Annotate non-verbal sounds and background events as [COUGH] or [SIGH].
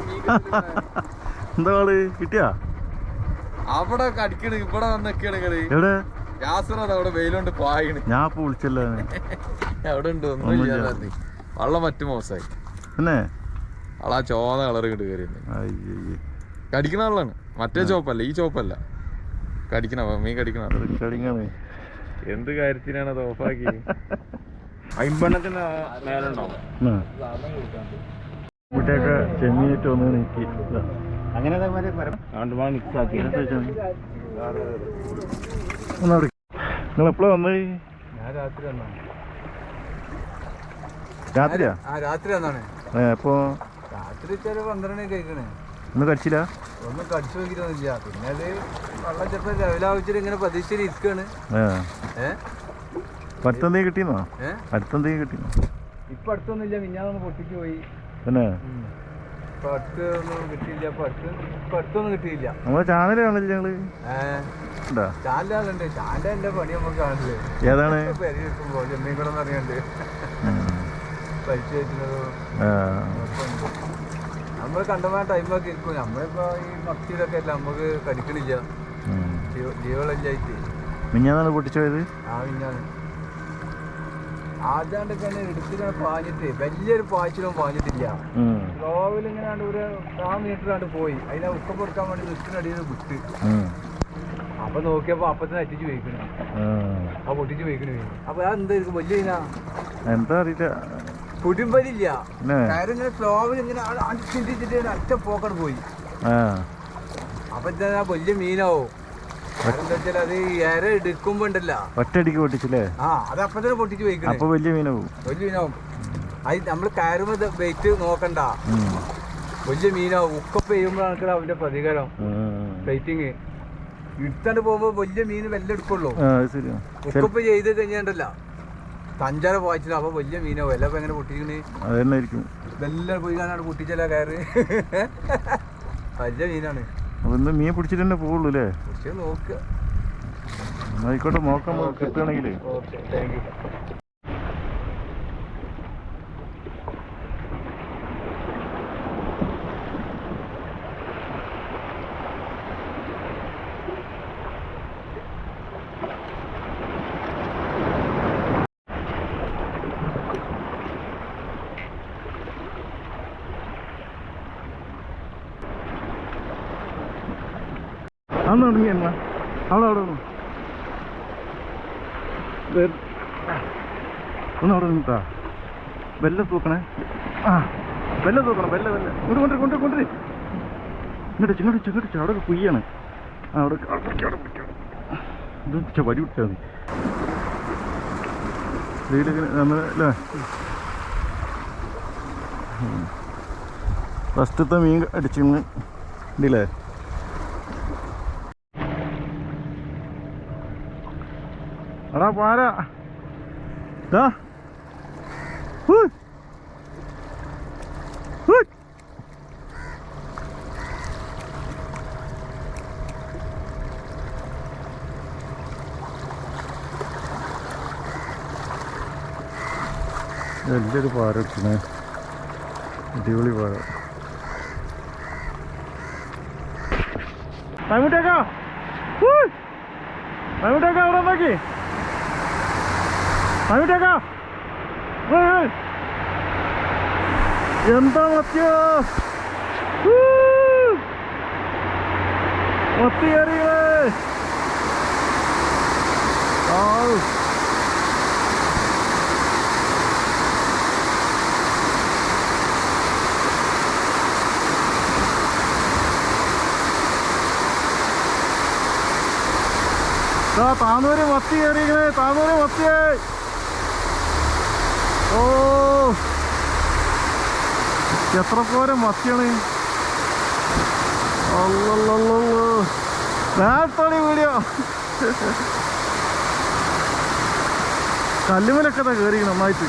[LAUGHS] എന്താ ആൾ കിട്ടിയാ? അവിടെ കടിക്കണ് ഇവിടെ വന്നൊക്കെയാണ് കളി എവിടെ? യാസറത് അവിടെ വെയിലുണ്ട് പായണ്. ഞാൻ ഇപ്പൊ വിളിച്ചല്ലോ. [LAUGHS] അവിടെ ഉണ്ട് ഒന്നും ഒന്നുമില്ല. വള്ളം മറ്റു മോശമായി. പിന്നെ? ആളാ ചോന്ന കളർ കിട്ട് കയറി. കടിക്കണ ആളാണ്. മറ്റേ ചോപ്പല്ല ഈ ചോപ്പല്ല കടിക്കണ മീൻ കടിക്കണ എന്ത് കാര്യത്തിനാണ് അത് ഓഫാക്കി അമ്പണ്ണത്തിന് മേലുണ്ടാവും. കുട്ടിയൊക്കെ ചെമ്മീനിട്ട് ഒന്ന് നീക്കി ഇതാ. അങ്ങനെ മിക്സ് ആക്കി. നിങ്ങൾ വന്നത്? ഞാൻ രാത്രി വന്നാണ് രാത്രിയാ? ആ രാത്രി വന്നാണ്. എപ്പോ രാത്രി പന്ത്രണ്ട് കഴിക്കണേ ഒന്നും കടിച്ചില്ല? ഒന്നും കടിച്ചു നോക്കിയിട്ടൊന്നുമില്ല. പിന്നെ അത് വെള്ളം ചിലപ്പോൾ ലെവലാവശ്യത്തിൽ ഇങ്ങനെ പ്രതീക്ഷയിൽ ഇരിക്കുകയാണ് അടുത്തെന്തെങ്കിലും കിട്ടിയെന്നോ ഏഹ് അടുത്തെന്തെങ്കിലും കിട്ടിയെന്നോ ഇപ്പൊ അടുത്തൊന്നുമില്ല. മിഞ്ഞാന്ന് പൊട്ടിക്ക് പോയി. പിന്നെ? ഒന്നും കിട്ടിയില്ല കിട്ടിയില്ല. നമ്മളെ ചാനൽ കാണില്ല ഞങ്ങൾ? ഏഹ് ഉണ്ടാ? ചാനലുണ്ട് ചാനലിന്റെ പണി നമുക്ക് കാണില്ലേ ഏതാണ്? പെരി കിട്ടുമ്പോ ചെമ്മീൻ കൂടെ അറിയണ്ട്. നമ്മൾ ടൈമൊക്കെ ഇരിക്കും. നമ്മളിപ്പോ ഈ ഭക്തിയിലൊക്കെ അല്ല നമുക്ക് കടിക്കണില്ല. ജീവളില്ലായിട്ട് മിഞ്ഞാന്നാണ് പൊട്ടിച്ചോയത്? ആ മിഞ്ഞാന്ന്. ആദ്യാണ്ട് തന്നെ എടുത്തിങ്ങനെ പാഞ്ഞിട്ട് വലിയൊരു പാച്ചിലും പാഞ്ഞിട്ടില്ല. സ്ലോവിൽ ഇങ്ങനെ ഒരു ആ മീറ്ററാണ്ട് പോയി. അതിനെ ഉപ്പം കൊടുക്കാൻ വേണ്ടി നിൽക്കുന്നടിയിൽ വിട്ട്. അപ്പൊ നോക്കിയപ്പോ അപ്പത്തിന് അറ്റിച്ച് പോയിക്കണു. ആ. പൊട്ടിച്ച് പോയിക്കണു. അപ്പൊ അത് എന്തായിരിക്കും വലിയ എന്താ അറിയില്ല. കുടുംബലില്ല പിന്നെ ഇങ്ങനെ സ്ലോവിൽ ഇങ്ങനെ ചിന്തിച്ചിട്ട് അറ്റ പോക്കട് പോയി. അപ്പൊ വലിയ മീനാവും. അത് ഇര എടുക്കുമ്പോ ഉണ്ടല്ല. ഒറ്റയടിക്ക് പൊട്ടിച്ചില്ലേ? ആ അത് അപ്പൊ തന്നെ പൊട്ടിച്ച് പോയിക്കണേ. അപ്പൊ വലിയ മീനാവും. വലിയ മീനാവും. അത് നമ്മൾ കയറുമ്പോ വെയിറ്റ് നോക്കണ്ട. വലിയ മീനാവും. ഉക്കൊക്കെ ചെയ്യുമ്പോഴാണ് അവന്റെ പ്രതികാരം വെയിറ്റിങ് ഇടുത്താണ്ട് പോകുമ്പോ വലിയ മീൻ വല്ല എടുക്കുള്ളൂ. ഉക്കൊപ്പ് ചെയ്ത് കഴിഞ്ഞാണ്ടല്ല. തഞ്ചാര പോയിച്ചില്ല. അപ്പൊ വലിയ മീനാവും. എല്ലാം എങ്ങനെ പൊട്ടിക്കണേ? അത് തന്നെ ആയിരിക്കും. വെല്ലം പോയി കാണാണ്ട് പൊട്ടിച്ചല്ല കയറ്. [LAUGHS] വലിയ മീനാണ്. അപ്പൊ ഇന്ന് മീൻ പിടിച്ചിട്ട് തന്നെ പോവുള്ളൂ അല്ലേ? നോക്കുക. ആയിക്കോട്ടെ നോക്കാം കിട്ടുകയാണെങ്കിൽ ഓക്കെ താങ്ക് യു അന്ന് തുടങ്ങി എന്നാ? അവിടെ അവിടെ ഒന്ന് അവിടെ നിന്നിട്ടാ. വെല്ല തൂക്കണേ. ആ വെല്ല തൂക്കണം. വെല്ല വെല്ല. ഇങ്ങോട്ട് കൊണ്ടു കൊണ്ടു കൊണ്ടു ഇങ്ങോട്ട് ഇങ്ങോട്ട് ഇങ്ങോട്ട് അവിടെ ഒക്കെ കുയ്യാണ്. ആ അവിടെ. ഇത് വരി വടി പിടിച്ചാൽ മതി. വീടൊക്കെ അല്ലേ? ഫസ്റ്റത്തെ മീൻ അടിച്ചിന്ന് ഇല്ലേ എടാ പോരാ. ഹൂയ്. വലിയൊരു പാര ഇട്ടിനെ അടിപൊളി പാര. മൈമുട്ടേക്കാ മൈമുട്ടേക്കാ അവിടെ നോക്കി അങ്ങോട്ടേക്കാ എന്താ മത്തിയ മത്തി ആ താന്നൂര് മത്തി കയറിയിരിക്കണേ താന്നൂര് മത്തിയേ ഓ. എത്ര പോരെ മത്തിയാണ് നേരത്തോടെ വീഡിയോ. കല്ലുമലൊക്കെ കയറി നന്നായിട്ട്.